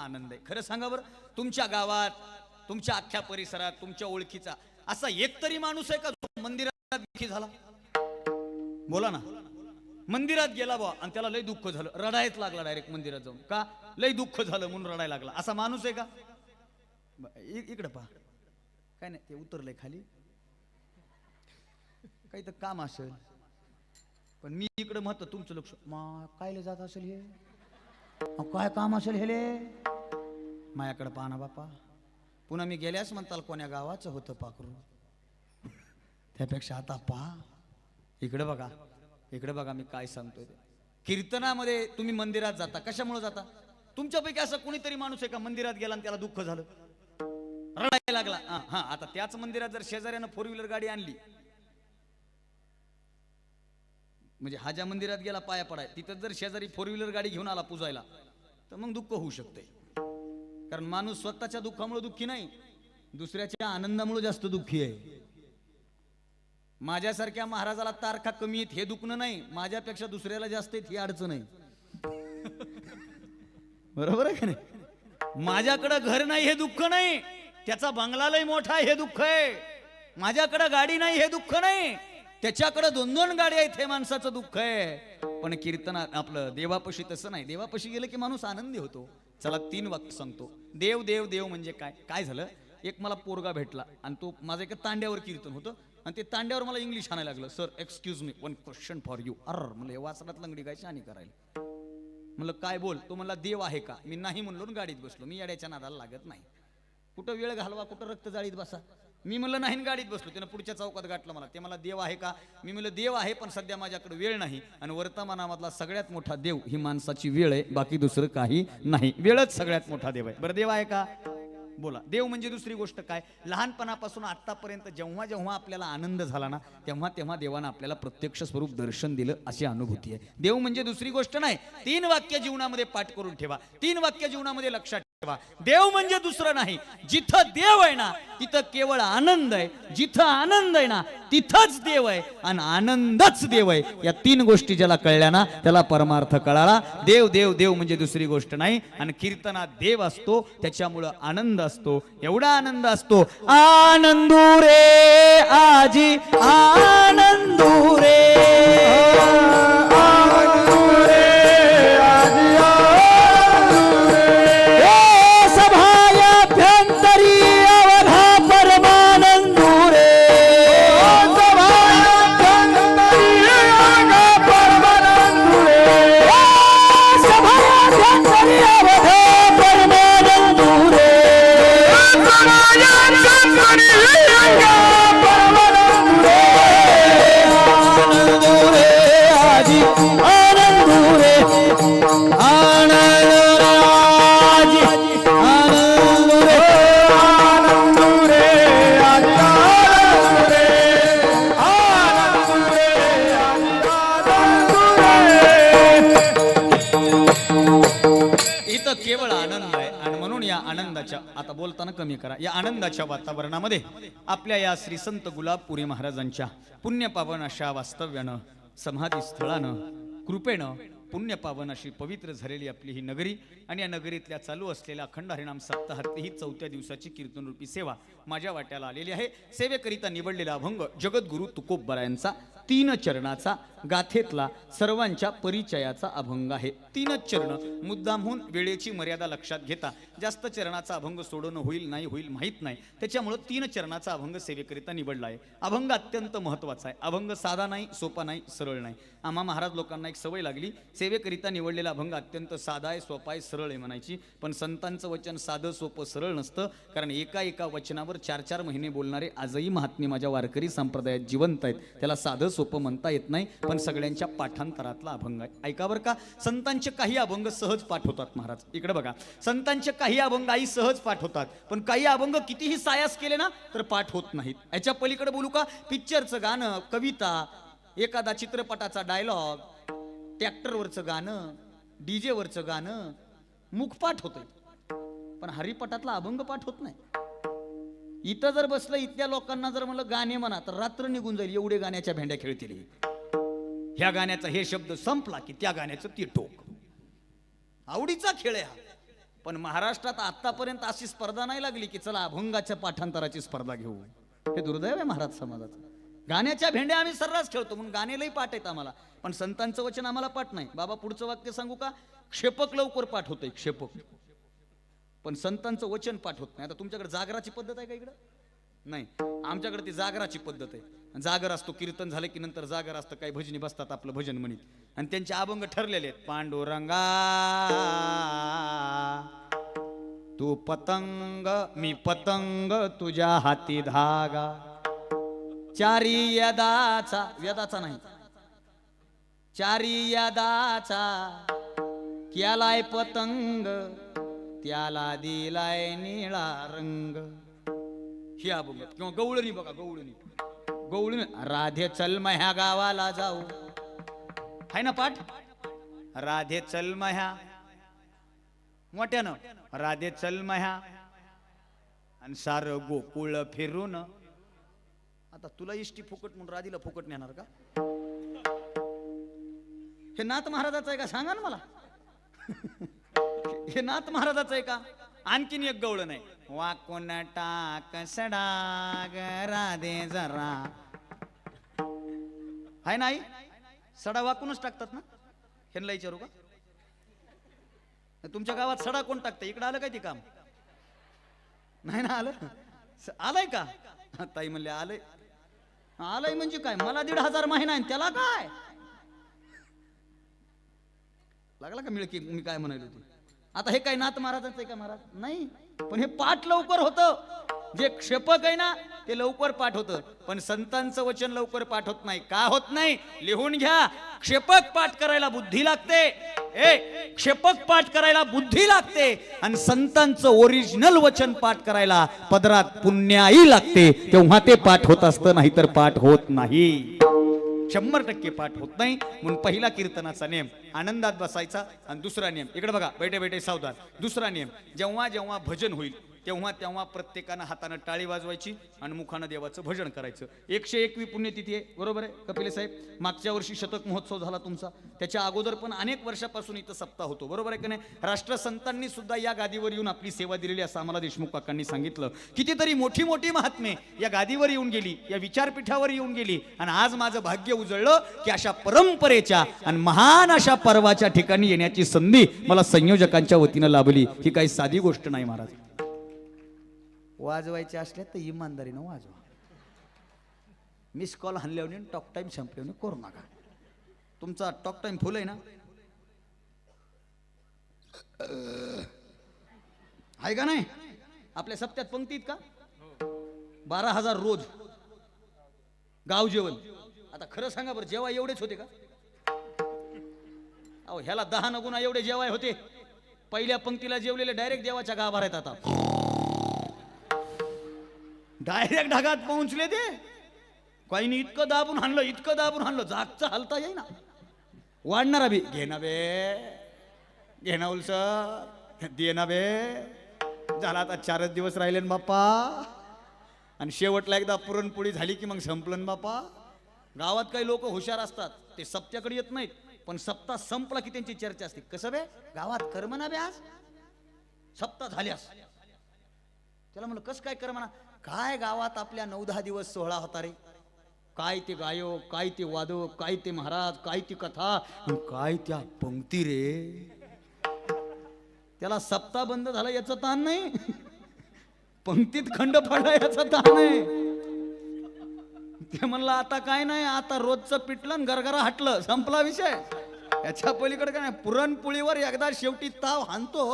आनंद आहे. खरं सांगा बरं तुमच्या गावात तुमच्या अख्ख्या परिसरात तुमच्या ओळखीचा असा एक तरी माणूस आहे का जो मंदिरात दुःखी झाला? बोला ना. मंदिरात गेला बा आणि त्याला लय दुःख झालं. रडायच लागला डायरेक्ट मंदिरात जाऊन. का? लय दुःख झालं म्हणून रडायला लागला. असा माणूस आहे का? इकडं पहा. काय नाही ते उतरलंय खाली. काही तर काम असेल. पण मी इकडं महत्त्व तुमचं लक्ष मा कायले जात असेल हे? काय काम असेल हे मायाकडे पाहा ना बापा पुन्हा मी गेल्यास म्हणताल कोण्या गावाचं होतं पाखरू? त्यापेक्षा आता पहा. इकडे बघा. इकडे बघा मी काय सांगतोय कीर्तनामध्ये तुम्ही मंदिरात जाता. कशामुळे जाता? तुमच्यापैकी असं कोणीतरी माणूस आहे का मंदिरात गेला आणि त्याला दुःख झालं? रडायला लागला. हा हा आता त्याच मंदिरात जर शेजाऱ्यानं फोर व्हीलर गाडी आणली. म्हणजे हा ज्या मंदिरात गेला पाया पडाय. तिथं जर शेजारी फोर व्हीलर गाडी घेऊन आला पुजायला तर मग दुःख होऊ शकते कारण माणूस स्वतःच्या दुःखामुळे दुःखी नाही दुसऱ्याच्या आनंदामुळे जास्त दुःखी आहे. माझ्यासारख्या महाराजाला तारखा कमी आहेत हे दुखणं नाही माझ्यापेक्षा दुसऱ्याला जास्त आहेत ही अडचण आहे. बरोबर आहे का नाही? माझ्याकडं घर नाही हे दुःख नाही त्याचा बंगला लय मोठा हे दुःख आहे. माझ्याकडं गाडी नाही हे दुःख नाही. त्याच्याकडे दोन दोन गाड्या आहेत हे माणसाचं दुःख आहे. पण कीर्तनात आपलं देवापशी तसं नाही. देवापशी गेलं की माणूस आनंदी होतो. चला तीन वाक्य सांगतो. देव देव देव म्हणजे काय? काय झालं? एक मला पोरगा भेटला आणि तो माझं एका तांड्यावर कीर्तन होतं आणि ते तांड्यावर मला इंग्लिश आणायला लागलं. Sir excuse me one question for you uh म्हणलं वासरात लंगडी काय आणि करायला. म्हणलं काय बोल? तो म्हणला देव आहे का? मी नाही म्हणलो गाडीत बसलो. मी येड्याच्या नादाला लागत नाही. कुठं वेळ घालवा कुठं रक्त जाळीत बसा. मी म्हणलं नाही गाडीत बसलो. त्यानं पुढच्या चौकात गाठलं मला. ते मला देव आहे का? मी म्हणलं देव आहे पण सध्या माझ्याकडे वेळ नाही. आणि वर्तमानामधला सगळ्यात मोठा देव ही माणसाची वेळ आहे बाकी दुसरं काही नाही. वेळच सगळ्यात मोठा देव आहे. बरं देव आहे का? बोला. देव म्हणजे दुसरी गोष्ट काय? लहानपणापासून आतापर्यंत जेव्हा जेव्हा आपल्याला आनंद झाला ना तेव्हा तेव्हा देवानं आपल्याला प्रत्यक्ष स्वरूप दर्शन दिलं अशी अनुभूती आहे. देव म्हणजे दुसरी गोष्ट नाही. तीन वाक्य जीवनामध्ये पाठ करून ठेवा. तीन वाक्य जीवनामध्ये लक्षात देव म्हणजे दुसरं नाही. जिथं देव आहे ना तिथं केवळ आनंद आहे. जिथं आनंद आहे ना तिथंच देव आहे. आणि आनंदच देव आहे. या तीन गोष्टी ज्याला कळल्या ना त्याला परमार्थ कळाला. देव देव देव म्हणजे दुसरी गोष्ट नाही. आणि कीर्तनात देव असतो त्याच्यामुळं आनंद असतो. एवढा आनंद असतो. आनंदू रे आजी आनंदू रे आता कमी करा. या आनंदाच्या वातावरणामध्ये आपल्या या श्री संत गुलाबपुरी महाराजांच्या पुण्यपावन अशा वास्तव्यानं समाधी स्थळानं कृपेनं पुण्य पावन अशी पवित्र झालेली आपली ही नगरी आणि या नगरीतल्या चालू असलेल्या अखंड हरिणाम सप्ताहातली ही चौथ्या दिवसाची कीर्तनरूपी सेवा माझ्या वाट्याला आलेली आहे. सेवेकरिता निवडलेला अभंग जगद्गुरु तुकोबरायांचा तीन चरणाचा गाथेतला सर्वांच्या परिचयाचा अभंग आहे. तीनच चरण मुद्दामहून वेळेची मर्यादा लक्षात घेता जास्त चरणाचा अभंग सोडवणं होईल नाही होईल माहीत नाही. त्याच्यामुळं तीन चरणाचा अभंग सेवेकरिता निवडला आहे. अभंग अत्यंत महत्त्वाचा आहे. अभंग साधा नाही सोपा नाही सरळ नाही. आम्हा महाराज लोकांना एक सवय लागली सेवेकरिता निवडलेला अभंग अत्यंत साधा आहे सोपा आहे सरळ आहे म्हणायची. पण संतांचं वचन साधं सोपं सरळ नसतं. कारण एका एका वचनावर चार चार महिने बोलणारे आजही महात्मे माझ्या वारकरी संप्रदायात जिवंत आहेत. त्याला साधं सोपं म्हणता येत नाही. पण सगळ्यांच्या पाठांतरातला अभंग आहे. ऐका बरं का संतांचे काही अभंग सहज पाठ होतात महाराज. इकडे बघा. संतांचे काही अभंग आई सहज पाठ होतात. पण काही अभंग कितीही सायास केले ना तर पाठ होत नाहीत. याच्या पलीकडे बोलू का? पिक्चरचं गाणं कविता एखादा चित्रपटाचा डायलॉग ट्रॅक्टरवरचं गाणं डीजे वरचं गाणं मुखपाठ होतंय. पण हरिपटातला अभंग पाठ होत नाही. इथं जर बसलं इथल्या लोकांना जर म्हणलं गाणे म्हणा तर रात्र निघून जाईल एवढे गाण्याच्या भेंड्या खेळतील ह्या गाण्याचा हे शब्द संपला की त्या गाण्याचं ती टोक. आवडीचा खेळ आहे हा. पण महाराष्ट्रात आतापर्यंत अशी स्पर्धा नाही लागली की चला अभंगाच्या पाठांतराची स्पर्धा घेऊ. हे दुर्दैव आहे महाराज समाजाचं. गाण्याच्या भेंड्या आम्ही सर्रास खेळतो म्हणून गाणेलाही पाठ आहेत आम्हाला. पण संतांचं वचन आम्हाला पाठ नाही. बाबा पुढचं वाक्य सांगू का? क्षेपक लवकर पाठ होतंय क्षेपक. पण संतांचं वचन पाठ होत नाही. आता तुमच्याकडे जागराची पद्धत आहे का इकडं? नाही. आमच्याकडे ती जागराची पद्धत आहे. जागर असतो कीर्तन झालं की नंतर जागर असतं काही भजनी बसतात आपलं भजन म्हणित. आणि त्यांचे अभंग ठरलेले आहेत. पांडुरंगा तू पतंग मी पतंग तुझ्या हाती धागा. चारी यदाचा वेदाचा नाही. चारी यदाचा केलाय पतंग त्याला दिलाय निळा रंग. ही अभंग. किंवा गवळणी बघा गवळणी. गवळणी राधे चल ह्या गावाला जाऊ. हाय ना पाठ? राधे चल ह्या. मोठ्यानं. राधे चल ह्या. आणि सार गोकुळ फिरून आता तुला इष्टी फुकट म्हणून राधीला फुकट नेणार का? हे नाथ महाराजाचं आहे का? सांगा ना मला. हे नाथ महाराजाचं आहे का? आणखीन एक गवळ नाही. वाकून टाक सडा राधे जरा. हाय नाही सडा वाकूनच टाकतात ना? ह्यांना विचारू का? तुमच्या गावात सडा कोण टाकतं इकडं आलं काय ते काम? नाही ना आलं? आलंय का? ताई म्हणले आलंय. आलंय म्हणजे काय? मला दीड हजार महिना आहे त्याला काय? लागला का मिळकी? मी काय म्हणालो होती आता हे काय नाथ महाराजांचं आहे का महाराज? नाही. पण हे पाठ लवकर होतं. जे क्षेपक आहे ना ते लवकर पाठ होतं. पण संतांचं वचन लवकर पाठ होत नाही. का होत नाही? लिहून घ्या. क्षेपक पाठ करायला बुद्धी लागते. ए क्षेपक पाठ करायला बुद्धी लागते. आणि संतांचं ओरिजिनल वचन पाठ करायला पदरात पुण्याही लागते. तेव्हा ते पाठ होत असतं नाही तर पाठ होत नाही. शंभर टक्के पाठ होत नाही. म्हणून पहिला कीर्तनाचा नियम आनंदात बसायचा. आणि दुसरा नियम इकडे बघा बैठे बैठे सावधान. दुसरा नियम जेव्हा जेव्हा भजन होईल तेव्हा तेव्हा प्रत्येकानं हातानं टाळी वाजवायची आणि मुखानं देवाचं भजन करायचं. एकशे एकवी पुण्यतिथी आहे बरोबर आहे कपिले साहेब? मागच्या वर्षी शतक महोत्सव झाला तुमचा. त्याच्या अगोदर पण अनेक वर्षापासून इथं सप्ताह होतो बरोबर आहे की नाही? राष्ट्रसंतांनी सुद्धा या गादीवर येऊन आपली सेवा दिलेली असं आम्हाला देशमुख काकांनी सांगितलं. कितीतरी मोठी मोठी महात्मे या गादीवर येऊन गेली या विचारपीठावर येऊन गेली आणि आज माझं भाग्य उजळलं की अशा परंपरेच्या आणि महान अशा पर्वाच्या ठिकाणी येण्याची संधी मला संयोजकांच्या वतीनं लाभली. ही काही साधी गोष्ट नाही महाराज. वाजवायचे असल्या तर इमानदारीनं वाजवा. मिस कॉल हाणल्याने टॉक टाईम संपल्यावर करू नका. तुमचा टॉक टाईम फुल आहे ना? आहे का नाही? आपल्या सप्त्यात पंक्तीत का? बारा हजार रोज. गाव जेवण. आता खरं सांगा बरं जेव्हा एवढेच होते का? अहो ह्याला दहा नगुना एवढे जेवाय होते. पहिल्या पंक्तीला जेवलेले डायरेक्ट देवाच्या गाभाऱ्यात आता. डायरेक्ट ढगात पोहोचले ते. काहीनी इतकं दाबून हाणलं इतकं दाबून हाणलं जागचं हलता येई ना अभि बी. घे ना बे. घे ना उलस. दे ना बे. झाला आता चारच दिवस राहिले ना बाप्पा. आणि शेवटला एकदा पुरणपोळी झाली की मग संपलं बाप्पा. गावात काही लोक हुशार असतात. ते सप्त्याकडे येत नाहीत. पण सप्ता संपला की त्यांची चर्चा असते. कसं बे? गावात कर्म ना बे आज? सप्ता झाल्यास. त्याला म्हणलं कसं काय कर म्हणा काय गावात आपल्या नऊ दहा दिवस सोहळा होता रे? काय ते गायक काय ते वादक काय ते महाराज काय ती कथा काय त्या पंक्ती रे? त्याला सप्ताह बंद झाला याचं ताण नाही. पंक्तीत खंड पडला याचा ताण नाही. ते म्हणलं आता काय नाही आता रोजचं पिटलं आणि गरगरा हटलं. संपला विषय. याच्या पलीकडे काय नाही पुरणपोळीवर एकदा शेवटी ताव हाणतो.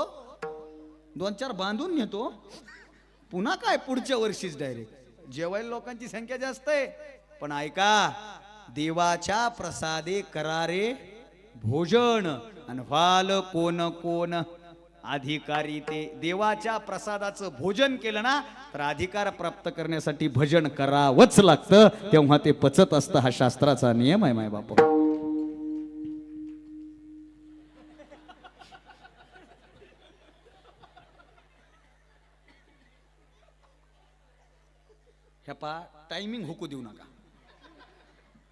दोन चार बांधून नेतो. पुन्हा काय पुढच्या वर्षीच डायरेक्ट जेवायला लोकांची संख्या जास्त आहे. पण ऐका देवाच्या प्रसादे करारे भोजन आणि व्हाल कोण कोण अधिकारी ते. देवाच्या प्रसादाचं भोजन केलं ना तर अधिकार प्राप्त करण्यासाठी भजन करावंच लागतं. तेव्हा ते पचत असतं हा शास्त्राचा नियम आहे माय बाप. ह्या पा टायमिंग हुकू देऊ नका.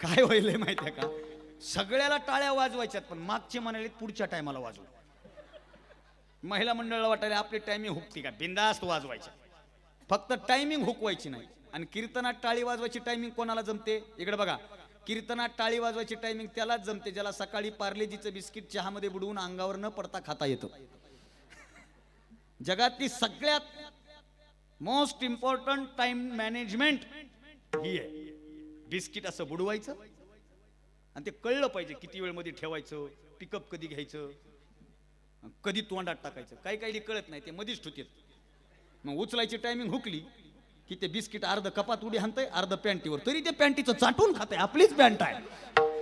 काय व्हायले माहिती आहे का? सगळ्याला टाळ्या वाजवायच्यात पण मागचे म्हणाले पुढच्या टायमाला वाजवू. महिला मंडळाला वाटायला आपली टायमिंग हुकती का? बिंदास्त वाजवायच्या. फक्त टायमिंग हुकवायची नाही. आणि कीर्तनात टाळी वाजवायची टायमिंग कोणाला जमते? इकडे बघा. कीर्तनात टाळी वाजवायची टायमिंग त्यालाच जमते ज्याला सकाळी पार्लेजीचं बिस्किट चहामध्ये बुडवून अंगावर न पडता खाता येतं. जगातली सगळ्यात मोस्ट इम्पॉर्टंट टाइम मॅनेजमेंट ही आहे. बिस्किट असं बुडवायचं आणि ते कळलं पाहिजे किती वेळमध्ये ठेवायचं पिकअप कधी घ्यायचं कधी तोंडात टाकायचं. काही काही कळत नाही ते मधीच ठुकेत मग उचलायची टायमिंग हुकली की ते बिस्किट अर्ध कपात उडी हाणतंय अर्ध पॅन्टीवर तरी ते पॅन्टीचं चाटून खाते आपलीच पॅन्ट आहे.